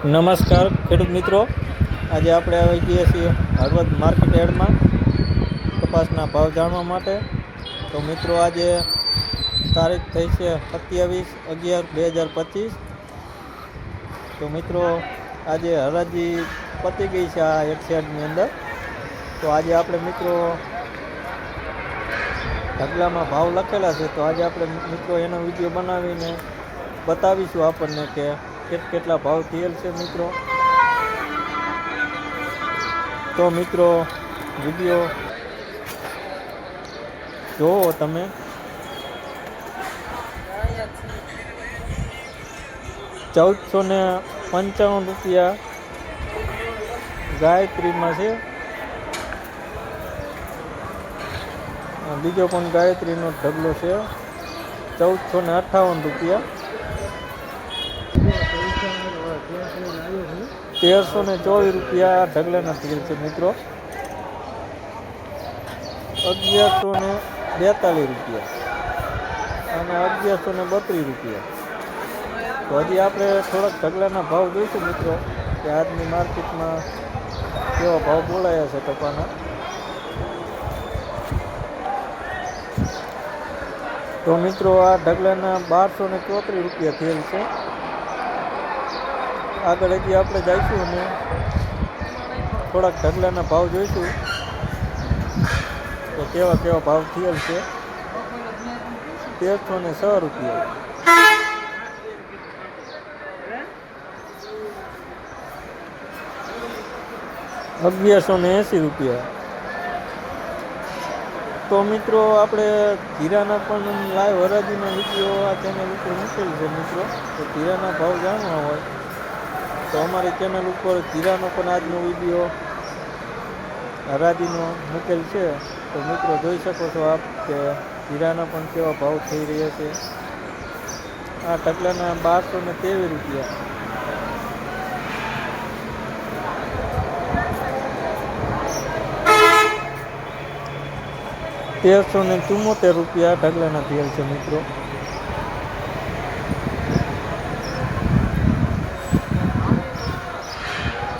નમસ્કાર, ખેડૂત મિત્રો. આજે આપણે આવી ગયા છીએ હળવદ માર્કેટ યાર્ડમાં કપાસના ભાવ જાણવા માટે. તો મિત્રો, આજે તારીખ થઈ છે સત્યાવીસ અગિયાર બે હજાર પચીસ. તો મિત્રો, આજે હરાજી પતી ગઈ છે આ એક અંદર. તો આજે આપણે મિત્રો ઢગલામાં ભાવ લખેલા છે. તો આજે આપણે મિત્રો એનો વીડિયો બનાવીને બતાવીશું આપણને કે કેટલા ભાવ થયેલ છે મિત્રો? તો મિત્રો, વીડિયો જોવો તમે. ચૌદસો ને પંચાવન રૂપિયા ગાયત્રીમાં છે. બીજો પણ ગાયત્રીનો ઢગલો છે. ચૌદસો ને અઠ્ઠાવન રૂપિયા. તેરસો ને ચોવીસ રૂપિયા ઢગલાના તેલ છે મિત્રો. અગિયારસો ને બેતાલીસ રૂપિયા. અને અગિયારસો ને બત્રીસ રૂપિયા. તો હજી આપણે થોડાક ઢગલાના ભાવ જોઈશું મિત્રો, કે આજની માર્કેટમાં કેવા ભાવ બોલાયા છે કપાના તો મિત્રો, આ ઢગલાના બારસો ને ચોત્રીસ રૂપિયા થયેલ છે. આગળ હજી આપણે જઈશું અને થોડાક ઢગલાના ભાવ જોઈશું. તો કેવા કેવા ભાવ થયેલ છે? તેરસો ને સો રૂપિયા. અગિયારસો ને એંસી રૂપિયા. તો મિત્રો, આપણે જીરાના પણ લાઈવ હરાજીના વીડિયો આ ચેનલ ઉપર મૂકેલ છે મિત્રો. તો જીરાના ભાવ જાણવા તો અમારી ચેનલ ઉપર જીરાનો પણ આજનો વીડિયો હરાદીનો મૂકેલ છે. તો મિત્રો જોઈ શકો છો આપ કે જીરાના પણ કેવા ભાવ થઈ રહ્યા છે. આ ટકલાના બારસો ને તેવી રૂપિયા. તેરસો ને ચુમ્મોતેર રૂપિયા ઢગલાના તેલ છે મિત્રો.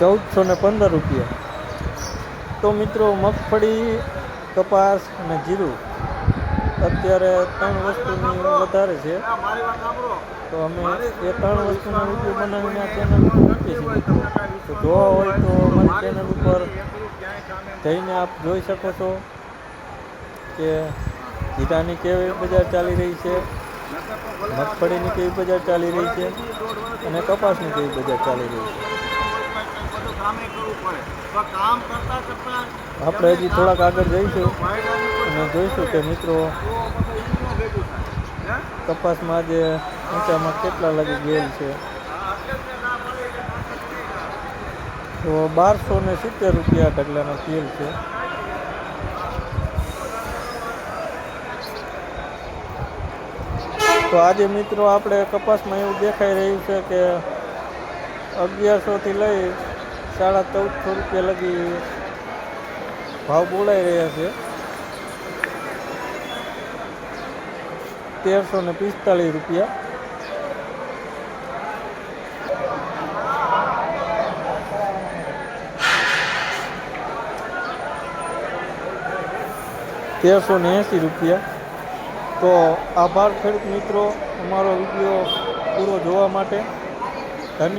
ચૌદસો ને પંદર રૂપિયા. તો મિત્રો, મગફળી, કપાસ અને જીરું અત્યારે ત્રણ વસ્તુની વધારે છે. તો અમે એ ત્રણ વસ્તુનો વીડિયો બનાવીને ચેનલ મૂકીએ છીએ તો જોવા હોય તો અમારી ચેનલ ઉપર જઈને આપ જોઈ શકો છો કે જીરાની કેવી બજાર ચાલી રહી છે, મગફળીની કેવી બજાર ચાલી રહી છે અને કપાસની કેવી બજાર ચાલી રહી છે. આપણે હજી થોડાક આગળ જઈશું અને જોઈશું કે મિત્રો કપાસમાં આજે ઊંચામાં કેટલા લગી ગયેલ છે? તો બારસો ને સિત્તેર રૂપિયા ઢગલાનો તેલ છે. તો આજે મિત્રો આપણે કપાસમાં એવું દેખાઈ રહ્યું છે કે અગિયારસોથી લઈ સાડા ચૌદસો રૂપિયા લગી ભાવ બોલાઈ રહ્યા છે. તેરસો ને પિસ્તાલીસ રૂપિયા. તેરસો ને એંસી રૂપિયા. તો આભાર ખેડૂત મિત્રો, અમારો વીડિયો પૂરો જોવા માટે ધન્યવાદ.